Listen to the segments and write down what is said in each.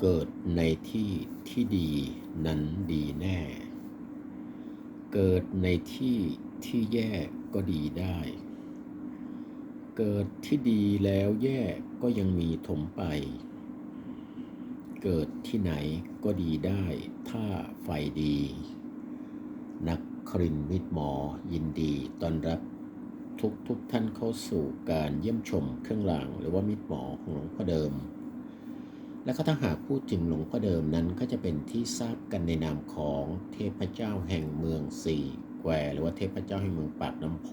เกิดในที่ที่ดีนั้นดีแน่ เกิดในที่ที่แย่ก็ดีได้ เกิดที่ดีแล้วแย่ก็ยังมีถมไป เกิดที่ไหนก็ดีได้ถ้าไฟดี นักครินมิตรหมอยินดีต้อนรับทุกทุกท่านเข้าสู่การเยี่ยมชมเครื่องรางหรือว่ามิตรหมอของหลวงพ่อเดิม และก็ถ้าหากพูดถึงหลวงพ่อเดิมนั้นก็จะเป็นที่ทราบกันในนามของเทพเจ้าแห่งเมืองสี่แควหรือว่าเทพเจ้าแห่งเมืองปากน้ำโพ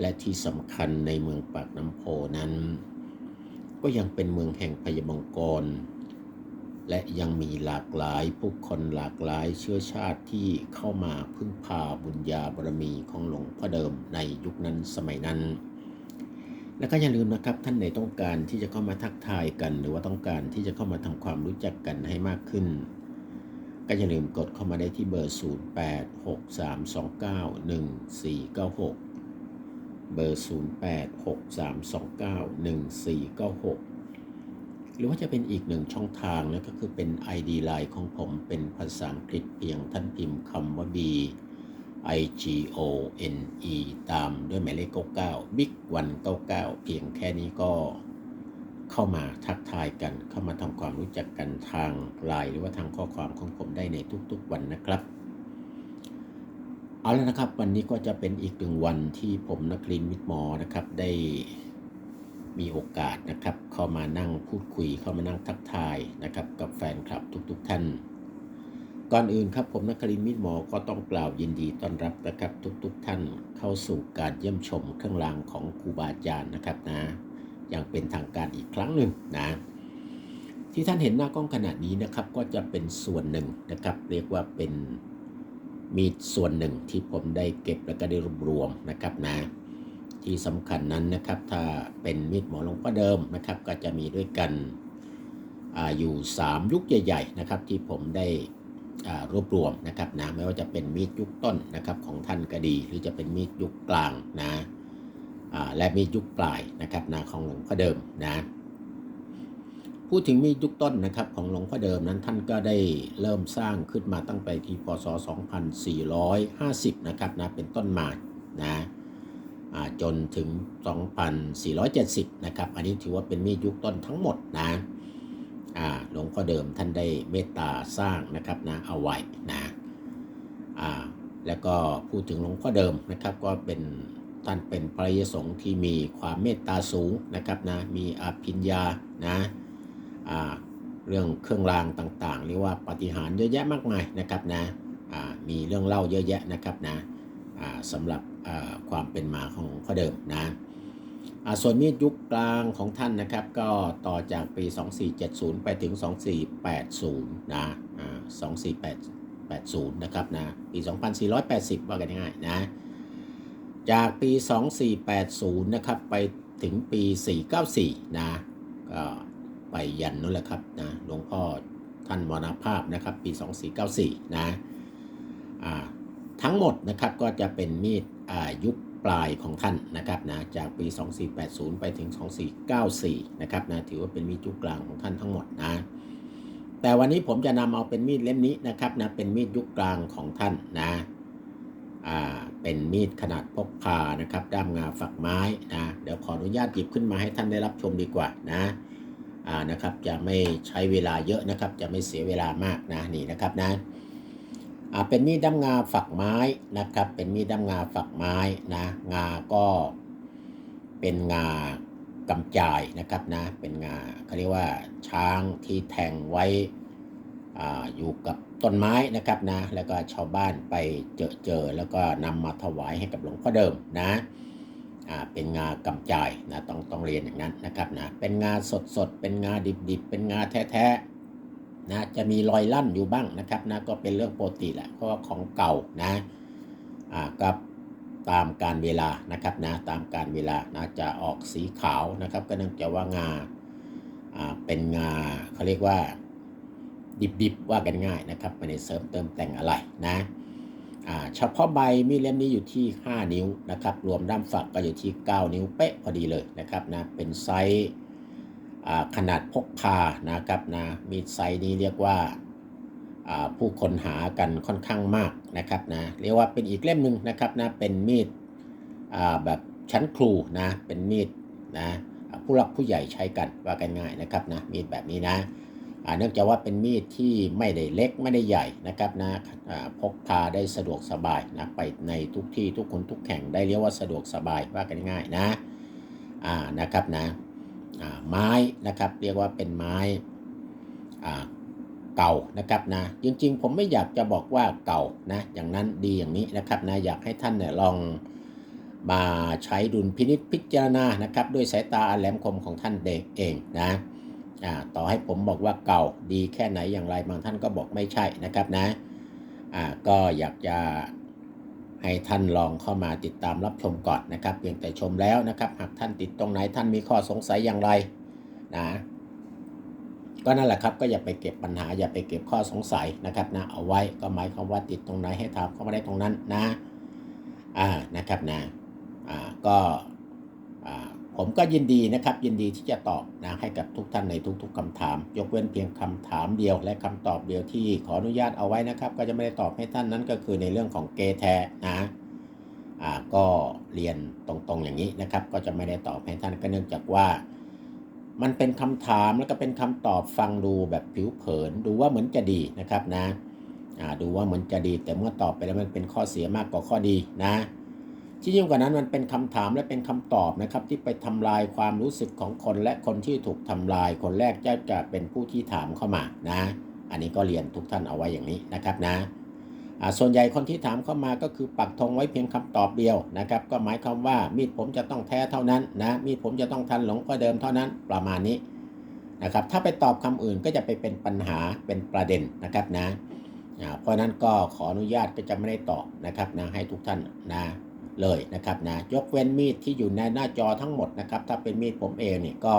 และที่สำคัญในเมืองปากน้ำโพนั้น ก็ยังเป็นเมืองแห่งพยมังกร และยังมีหลากหลายผู้คนหลากหลายเชื้อชาติที่เข้ามาพึ่งพาบุญญาบารมีของหลวงพ่อเดิมในยุคนั้นสมัยนั้น และก็อย่าลืมนะครับท่านไหนต้องการที่จะเข้ามาทักทายกัน หรือว่าต้องการที่จะเข้ามาทำความรู้จักกันให้มากขึ้น ก็อย่าลืมกดเข้ามาได้ที่เบอร์ 0863291496 เบอร์ 0863291496 หรือว่าจะเป็นอีกหนึ่งช่องทางนะก็คือเป็น ID Line ของผมเป็นภาษาอังกฤษเพียงท่านพิมพ์คำว่า B I G O N E ตามด้วยหมายเลข 99 Big 199 เพียงแค่นี้ก็เข้ามาทักทายกัน เข้ามาทำความรู้จักกันทางไลน์หรือว่าทางข้อความของผมได้ในทุกๆวันนะครับ เอาแล้วนะครับ วันนี้ก็จะเป็นอีกหนึ่งวันที่ผมนักลินมิตรหมอนะครับได้มีโอกาสนะครับ เข้ามานั่งพูดคุย เข้ามานั่งทักทายนะครับ กับแฟนคลับทุก ๆ ท่าน ก่อนอื่นครับผมนักลินมิตรหมอก็ต้องกล่าวยินดีต้อนรับนะครับทุกๆท่านเข้าสู่การเยี่ยมชมเครื่องรางของครูบาอาจารย์นะครับนะอย่างเป็นทางการอีกครั้งหนึ่งนะที่ท่านเห็นหน้ากล้องขณะนี้นะครับก็จะเป็นส่วนหนึ่งนะครับ เรียกว่าเป็นมีดส่วนหนึ่งที่ผมได้เก็บแล้วก็ได้รวบรวมนะครับนะที่สำคัญนั้นนะครับถ้าเป็นมีดหมอหลวงพ่อเดิมนะครับ ก็จะมีด้วยกันอาอยู่ 3 ยุคใหญ่ ๆ นะครับ ที่ผมได้ รวบรวมนะครับนะไม่ว่าจะเป็นมีดยุคต้นนะครับของท่านก็ดีหรือจะเป็นมีดยุคกลางนะและมีดยุคปลายนะครับนะของหลวงพ่อเดิมนะพูดถึงมีดยุคต้นนะครับของหลวงพ่อเดิมนั้นท่านก็ได้เริ่มสร้างขึ้นมาตั้งแต่ที่พศ 2450 นะครับนะเป็นต้นมานะจนถึง 2470 นะครับ อันนี้ถือว่าเป็นมีดยุคต้นทั้งหมดนะ หลวงพ่อเดิมท่านได้เมตตาสร้างนะครับนะเอาไว้นะอ่าแล้วก็พูดถึงหลวงพ่อเดิมนะครับ ก็เป็นท่านเป็นพระยสงฆ์ที่มีความเมตตาสูงนะครับนะมีอภิญญานะอ่าเรื่องเครื่องรางต่างๆเรียกว่าปฏิหารเยอะแยะมากมายนะครับนะอ่ามีเรื่องเล่าเยอะแยะนะครับนะอ่าสำหรับอ่าความเป็นมาของหลวงพ่อเดิมนะ ส่วนมีดยุคกลางของท่านนะครับ ก็ต่อจากปี 2470 ไปถึง 2480 นะอ่า2480 นะครับนะ ปี 2480 ว่ากันง่ายๆนะ จากปี 2480 นะครับ ไปถึงปี 494 นะ ก็ไปยันนั่นแหละครับนะ หลวงพ่อท่านมรณภาพนะครับ ปี 2494 นะอ่าทั้งหมดนะครับก็จะเป็นมีดอ่ายุค ปลายของท่านนะครับนะจากปี 2480 ไปถึง 2494 นะครับนะถือว่าเป็นมีดยุคกลางของท่านทั้งหมดนะแต่วันนี้ผมจะนำเอาเป็นมีดเล่มนี้นะครับนะเป็นมีดยุคกลางของท่านนะอ่าเป็นมีดขนาดพกพานะครับด้ามงาฝักไม้นะเดี๋ยวขออนุญาตหยิบขึ้นมาให้ท่านได้รับชมดีกว่านะอ่านะครับจะไม่ใช้เวลาเยอะนะครับ จะไม่เสียเวลามากนะนี่นะครับนะ เป็นมีดด้ามงาฝักไม้นะครับ เป็นมีดด้ามงาฝักไม้นะ งาก็เป็นงากำจายนะครับนะ เป็นงาเขาเรียกว่าช้างที่แทงไว้อ่าอยู่กับต้นไม้นะครับนะ แล้วก็ชาวบ้านไปเจอเจอแล้วก็นำมาถวายให้กับหลวงพ่อเดิมนะอ่าเป็นงากำจายนะต้องต้องเรียนอย่างนั้นนะครับนะ เป็นงาสดสดเป็นงาดิบดิบเป็นงาแท้ๆ นะจะมีรอยลั่นอยู่บ้างนะครับนะก็เป็นเรื่องปกติแหละเพราะของเก่านะอ่ากับตามการเวลานะครับนะตามการเวลานะจะออกสีขาวนะครับ ก็เนื่องจากว่างาอ่าเป็นงาเขาเรียกว่าดิบๆว่ากันง่ายนะครับไม่ได้เสริมเติมแต่งอะไรนะอ่าเฉพาะใบมีดเล่มนี้อยู่ที่ 5 นิ้วนะครับ รวมด้ามฝักก็อยู่ที่ 9 นิ้วเป๊ะพอดีเลยนะครับนะเป็นไซส์ ขนาดพกพานะครับนะมีดไซส์นี้เรียกว่าผู้คนหากันค่อนข้างมากนะครับนะเรียกว่าเป็นอีกเล่มหนึ่งนะครับนะเป็นมีดแบบชั้นครูนะเป็นมีดนะผู้หลักผู้ใหญ่ใช้กันว่ากันง่ายนะครับนะมีดแบบนี้นะเนื่องจากว่าเป็นมีดที่ไม่ได้เล็กไม่ได้ใหญ่นะครับนะพกพาได้สะดวกสบายนะไปในทุกที่ทุกคนทุกแห่งได้เรียกว่าสะดวกสบายว่ากันง่ายนะนะครับนะ ไม้นะครับ เรียกว่าเป็นไม้เก่านะครับนะจริงๆ ผมไม่อยากจะบอกว่าเก่านะอย่างนั้นดีอย่างนี้นะครับนะอยากให้ท่านเนี่ยลองมาใช้ดุลพินิษพิจารณานะครับ ด้วยสายตาอันแหลมคมของท่านเด็กเองนะอ่าต่อให้ผมบอกว่าเก่าดีแค่ไหนอย่างไรบางท่านก็บอกไม่ใช่นะครับนะอ่าก็อยากจะ ให้ท่านลองเข้ามาติดตามรับชมก่อนนะครับ เพียงแต่ชมแล้วนะครับ หากท่านติดตรงไหนท่านมีข้อสงสัยอย่างไรนะก็นั่นแหละครับก็อย่าไปเก็บปัญหาอย่าไปเก็บข้อสงสัยนะครับนะเอาไว้ก็หมายความว่าติดตรงไหนให้ถามเข้ามาได้ตรงนั้นนะอ่านะครับนะอ่าก็อ่า ผมก็ยินดีนะครับ ยินดีที่จะตอบนะให้กับทุกท่านในทุก ๆคำถาม ยกเว้นเพียงคำถามเดียว และคำตอบเดียวที่ขออนุญาตเอาไว้นะครับ ก็จะไม่ได้ตอบให้ท่านนั้นก็คือในเรื่องของเกแทนะอ่าก็เรียนตรงๆอย่างนี้นะครับ ก็จะไม่ได้ตอบให้ท่านก็เนื่องจากว่า มันเป็นคำถามแล้วก็เป็นคำตอบฟังดูแบบผิวเผิน ดูว่าเหมือนจะดีนะครับนะอ่าดูว่าเหมือนจะดี แต่เมื่อตอบไปแล้วมันเป็นข้อเสียมากกว่าข้อดีนะ ที่ยิ่งกว่านั้นมันเป็นคำถามและเป็นคำตอบนะครับ ที่ไปทำลายความรู้สึกของคนและคนที่ถูกทำลาย คนแรกจะจะเป็นผู้ที่ถามเข้ามานะ อันนี้ก็เรียนทุกท่านเอาไว้อย่างนี้นะครับนะส่วนใหญ่คนที่ถามเข้ามาก็คือปักธงไว้เพียงคำตอบเดียวนะครับ ก็หมายความว่ามีดผมจะต้องแท้เท่านั้นนะมีดผมจะต้องทันหลงกว่าเดิมเท่านั้นประมาณนี้นะครับ ถ้าไปตอบคำอื่นก็จะไปเป็นปัญหาเป็นประเด็นนะครับนะเพราะฉะนั้นก็ขออนุญาตก็จะไม่ได้ตอบนะครับนะให้ทุกท่านนะ เลยนะครับนะยกเว้นมีดที่อยู่ในหน้าจอทั้งหมดนะครับ ถ้าเป็นมีดผมเองเนี่ยก็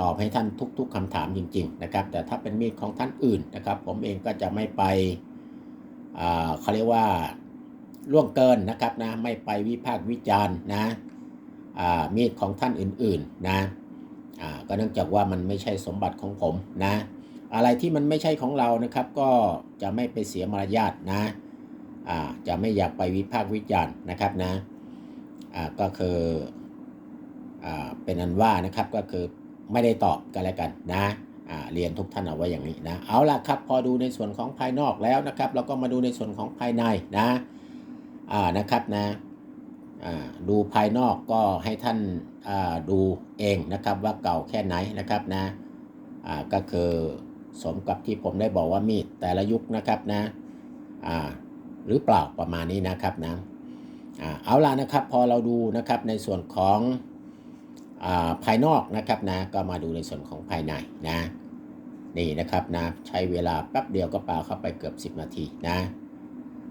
ตอบให้ท่านทุก ๆคำถามจริง ๆ นะครับ แต่ถ้าเป็นมีดของท่านอื่นนะครับ ผมเองก็จะไม่ไปเขาเรียกว่าล่วงเกินนะครับนะไม่ไปวิพากษ์วิจารณ์นะมีดของท่านอื่นๆนะก็เนื่องจากว่ามันไม่ใช่สมบัติของผมนะ อะไรที่มันไม่ใช่ของเรานะครับ ก็จะไม่ไปเสียมารยาทนะ จะไม่อยากไปวิพากษ์วิจารณ์นะครับนะก็คืออเป็นอันว่านะครับก็คือไม่ได้ตอบกันแล้วกันนะเรียนทุกท่านเอาไว้อย่างนี้นะเอาล่ะครับพอดูในส่วนของภายนอกแล้วนะครับ เราก็มาดูในส่วนของภายในนะอ่านะครับนะดูภายนอกก็ให้ท่านดูเองนะครับว่าเก่าแค่ไหนนะครับนะก็คือสมกับที่ผมได้บอกว่ามีดแต่ละยุคนะครับนะ หรือเปล่าประมาณนี้นะครับนะเอาล่ะนะครับพอเราดูนะครับในส่วนของอาภายนอกนะครับนะก็มาดูในส่วนของภายในนะนี่นะครับนะใช้เวลาแป๊บเดียวก็ปาเข้าไปเกือบ 10 นาทีนะ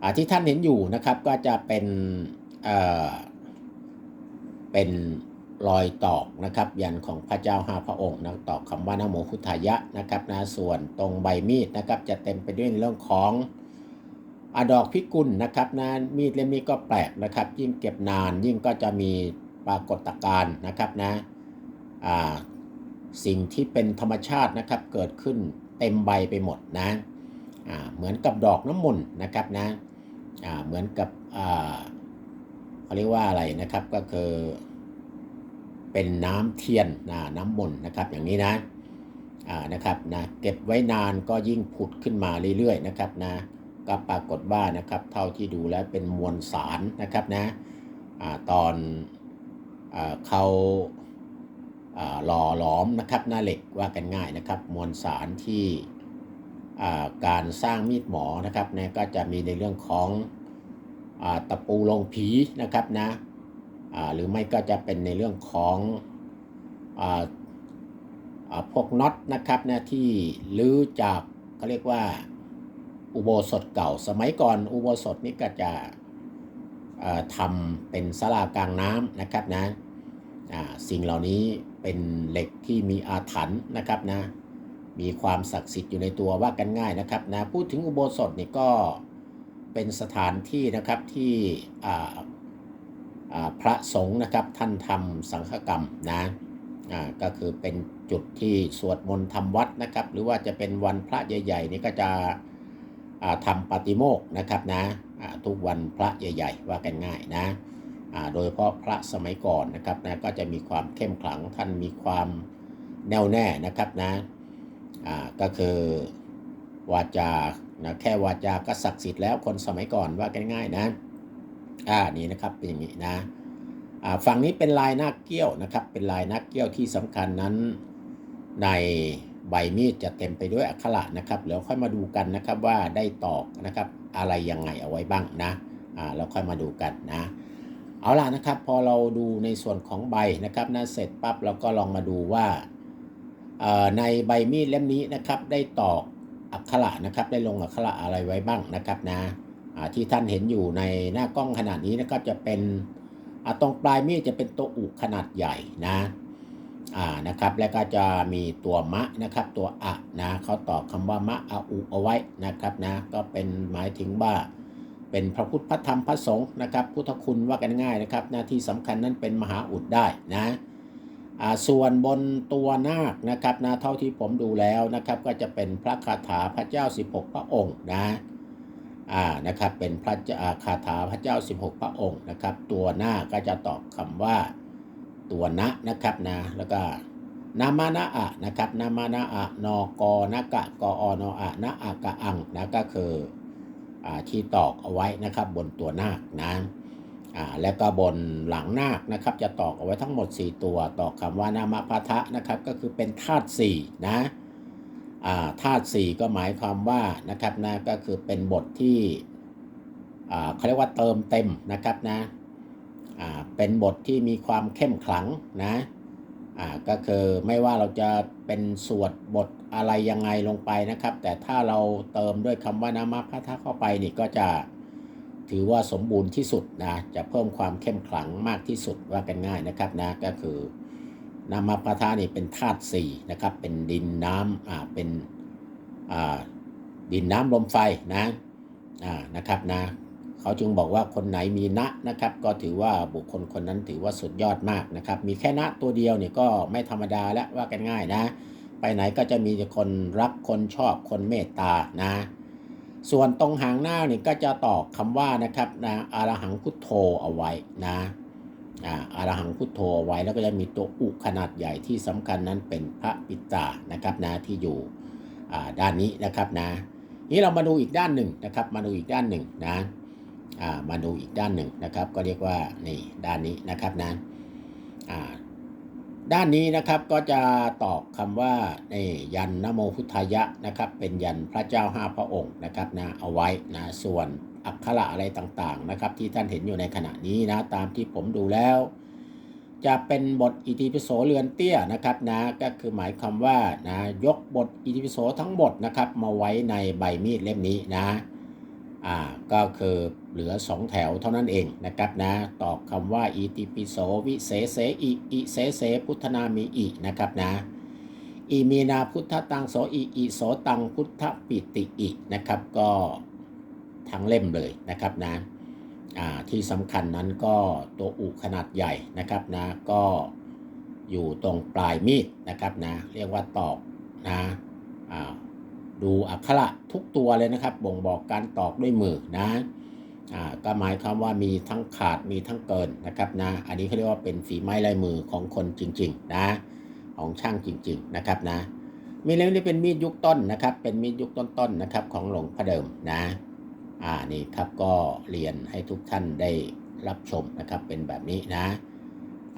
อาที่ท่านเห็นอยู่นะครับก็จะเป็นเเป็นรอยตอกนะครับยันของพระเจ้าห้าพระองค์นะตอกคำว่านโมพุทธายะนะครับนะส่วนตรงใบมีดนะครับจะเต็มไปด้วยเรื่องของ อดอกพิกุลนะครับนะมีดเล่มนี้ก็แปลกนะครับ ยิ่งเก็บนานยิ่งก็จะมีปรากฏการณ์นะครับนะสิ่งที่เป็นธรรมชาตินะครับเกิดขึ้นเต็มใบไปหมดนะเหมือนกับดอกน้ำมนต์นะครับนะเหมือนกับเขาเรียกว่าอะไรนะครับก็คือเป็นน้ำเทียนน้ำมนต์นะครับอย่างนี้นะนะครับนะเก็บไว้นานก็ยิ่งผุดขึ้นมาเรื่อยๆนะครับนะ ก็ปรากฏว่านะครับเท่าที่ดูแล้วเป็นมวลสารนะครับนะอ่าตอนอเขาหล่อหลอมนะครับหน้าเหล็กว่ากันง่ายนะครับ มวลสารที่การสร้างมีดหมอนะครับนะก็จะมีในเรื่องของอตะปูลงผีนะครับนะหรือไม่ก็จะเป็นในเรื่องของอพวกน็อตนะครับนะที่ลื้อจากเขาเรียกว่า อุโบสถเก่า สมัยก่อนอุโบสถนี่ก็จะทำเป็นศาลากลางน้ำนะครับนะสิ่งเหล่านี้เป็นเหล็กที่มีอาถรรพ์นะครับนะมีความศักดิ์สิทธิ์อยู่ในตัวว่ากันง่ายนะครับนะพูดถึงอุโบสถนี่ก็เป็นสถานที่นะครับที่พระสงฆ์นะครับท่านทำสังฆกรรมนะก็คือเป็นจุดที่สวดมนต์ทำวัดนะครับ หรือว่าจะเป็นวันพระใหญ่ๆนี่ก็จะ ทำปฏิโมกข์นะครับนะทุกวันพระใหญ่ ๆ ว่ากันง่ายนะโดยเฉพาะพระสมัยก่อนนะครับนะก็จะมีความเข้มขลังท่านมีความแน่วแน่นะครับนะก็คือวาจานะแค่วาจาก็ศักดิ์สิทธิ์แล้วคนสมัยก่อนว่ากันง่ายนะอ่านี่นะครับเป็นอย่างนี้นะฝั่งนี้เป็นลายหน้าเกี้ยวนะครับเป็นลายหน้าเกี้ยวที่สำคัญนั้นใน ใบมีดจะเต็มไปด้วยอักขระนะครับเดี๋ยวค่อยมาดูกันนะครับว่าได้ตอกนะครับอะไรยังไงเอาไว้บ้างนะอ่าแล้วค่อยมาดูกันนะ เอาล่ะนะครับพอเราดูในส่วนของใบนะครับนะเสร็จปั๊บเราก็ลองมาดูว่าในใบมีดเล่มนี้นะครับได้ตอกอักขระนะครับได้ลงอักขระอะไรไว้บ้างนะครับนะที่ท่านเห็นอยู่ในหน้ากล้องขนาดนี้นะครับจะเป็นตรงปลายมีดจะเป็นตัวอุขนาดใหญ่นะ อ่านะครับ แล้วก็จะมีตัวมะนะครับ ตัวอะนะเขาตอกคำว่ามะอะอุเอาไว้นะครับนะก็เป็นหมายถึงว่าเป็นพระพุทธพระธรรมพระสงฆ์นะครับ พุทธคุณว่ากันง่ายนะครับ หน้าที่สำคัญนั้นเป็นมหาอุดได้นะส่วนบนตัวนาคนะครับนะเท่าที่ผมดูแล้วนะครับ ก็จะเป็นพระคาถาพระเจ้า 16 พระองค์นะอ่านะครับเป็นพระคาถาพระเจ้า 16 พระองค์นะครับ ตัวหน้าก็จะตอบคำว่า ตัวนะนะครับนะแล้วก็นามานะอะนะครับนามานะอะนอกอนะกะกออนออะนะอะกะอังนะก็คืออ่าที่ตอกเอาไว้นะครับบนตัวนาคนะอ่าแล้วก็บนหลังนาคนะครับ จะตอกเอาไว้ทั้งหมด 4 ตัว ตอกคำว่านามพัทะนะครับ ก็คือเป็นธาตุสี่นะธาตุสี่ก็หมายความว่านะครับนะก็คือเป็นบทที่เขาเรียกว่าเติมเต็มนะครับนะ เป็นบทที่มีความเข้มขลังนะก็คือไม่ว่าเราจะเป็นสวดบทอะไรยังไงลงไปนะครับ แต่ถ้าเราเติมด้วยคำว่านามาพระทะเข้าไปนี่ก็จะถือว่าสมบูรณ์ที่สุดนะจะเพิ่มความเข้มขลังมากที่สุดว่ากันง่ายนะครับนะก็คือนามาปะทะนี่เป็นธาตุสี่นะครับ เป็นดินน้ำอ่าเป็นอ่าดินน้ำลมไฟนะอ่านะครับนะ เขาจึงบอกว่าคนไหนมีนะนะครับ ก็ถือว่าบุคคลคนนั้นถือว่าสุดยอดมากนะครับ มีแค่นะตัวเดียวเนี่ยก็ไม่ธรรมดาแล้วว่ากันง่ายนะ ไปไหนก็จะมีคนรักคนชอบคนเมตตานะ ส่วนตรงหางหน้าเนี่ยก็จะตอกคำว่านะครับนะอารหังพุทโธเอาไว้นะอารหังพุทโธไว้แล้วก็จะมีตัวอุขนาดใหญ่ที่สำคัญนั้นเป็นพระปิตานะครับนะที่อยู่ด้านนี้นะครับนะนี้เรามาดูอีกด้านหนึ่งนะครับ มาดูอีกด้านหนึ่งนะ มาดูอีกด้านหนึ่งนะครับ ก็เรียกว่านี่ด้านนี้นะครับนะด้านนี้นะครับก็จะตอบคำว่านี่ยันนโมพุทธายะนะครับ เป็นยันพระเจ้าห้าพระองค์นะครับนะเอาไว้นะส่วนอักขระอะไรต่างๆนะครับ ที่ท่านเห็นอยู่ในขณะนี้นะตามที่ผมดูแล้ว จะเป็นบทอิติปิโสเรือนเตี้ยนะครับนะก็คือหมายความว่านะยกบทอิติปิโสทั้งหมดนะครับมาไว้ในใบมีดเล่มนี้นะ อ่าก็คือเหลือ 2 แถวเท่านั้นเองนะครับนะตอบคำว่าอิติปิโสวิเศษเสอิอิเสเสพุทธนามีอินะครับนะอิมีนาพุทธตังโสอิอิโสตังพุทธปิติอินะครับก็ทั้งเล่มเลยนะครับนะที่สำคัญนั้นก็ตัวอุขนาดใหญ่นะครับนะก็อยู่ตรงปลายมีดนะครับนะเรียกว่าตอกนะ ดูอักขระทุกตัวเลยนะครับ บ่งบอกการตอกด้วยมือนะก็หมายความว่ามีทั้งขาดมีทั้งเกินนะครับนะ อันนี้เขาเรียกว่าเป็นฝีไม้ลายมือของคนจริง ๆ นะ ของช่างจริง ๆ นะครับนะมีเล่มนี้เป็นมีดยุคต้นนะครับ เป็นมีดยุคต้นๆนะครับ ของหลวงพ่อเดิมนะ อ่านี่ครับก็เรียนให้ทุกท่านได้รับชมนะครับเป็นแบบนี้นะ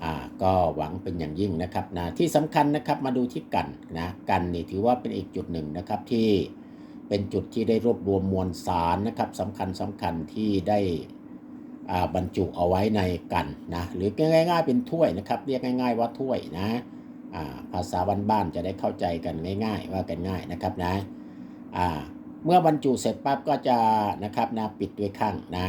อ่าก็หวังเป็นอย่างยิ่งนะครับนะที่สำคัญนะครับมาดูที่กันนะกันนี่ถือว่าเป็นอีกจุดหนึ่งนะครับที่เป็นจุดที่ได้รวบรวมมวลสารนะครับสำคัญสำคัญที่ได้บรรจุเอาไว้ในกันนะหรือง่าย ๆ เป็นถ้วยนะครับ เรียกง่าย ๆ ว่าถ้วยนะภาษาบ้านๆจะได้เข้าใจกันง่าย ๆ ว่ากันง่ายนะครับนะ เมื่อบรรจุเสร็จปั๊บก็จะนะครับนะปิดด้วยข้างนะ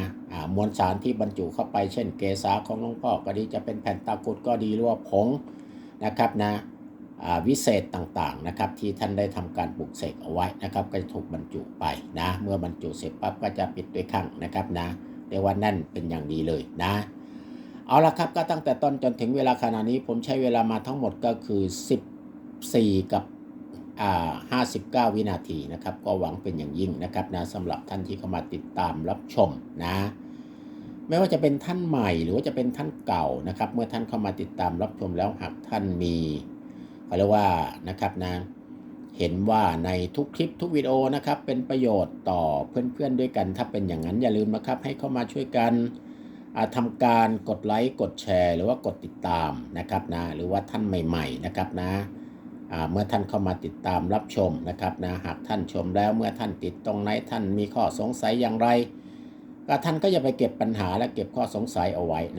มวลสารที่บรรจุเข้าไปเช่นเกสาของหลวงพ่อก็ดีจะเป็นแผ่นตะกุดก็ดีหรือว่าผงนะครับนะวิเศษต่างๆนะครับที่ท่านได้ทำการปลูกเสกเอาไว้นะครับ ก็จะถูกบรรจุไปนะเมื่อบรรจุเสร็จปั๊บก็จะปิดด้วยข้างนะครับนะเรียกว่าแน่นเป็นอย่างดีเลยนะเอาละครับก็ตั้งแต่ต้นจนถึงเวลาขณะนี้ผมใช้เวลามาทั้งหมดก็คือ 14 กับ 59 วินาทีนะครับ ก็หวังเป็นอย่างยิ่งนะครับนะสำหรับท่านที่เข้ามาติดตามรับชมนะไม่ว่าจะเป็นท่านใหม่หรือว่าจะเป็นท่านเก่านะครับ เมื่อท่านเข้ามาติดตามรับชมแล้วหากท่านมีเขาเรียกว่านะครับนะเห็นว่าในทุกคลิปทุกวิดีโอนะครับเป็นประโยชน์ต่อเพื่อนๆด้วยกัน ถ้าเป็นอย่างนั้นอย่าลืมนะครับให้เข้ามาช่วยกันอ่าทำการกดไลค์กดแชร์ หรือว่ากดติดตามนะครับนะหรือว่าท่านใหม่ ๆนะครับนะ เมื่อท่านเข้ามาติดตามรับชมนะครับนะหากท่านชมแล้วเมื่อท่านติดตรงไหนท่านมีข้อสงสัยอย่างไรก็ท่านก็อย่าไปเก็บปัญหาและเก็บข้อสงสัยเอาไว้นะ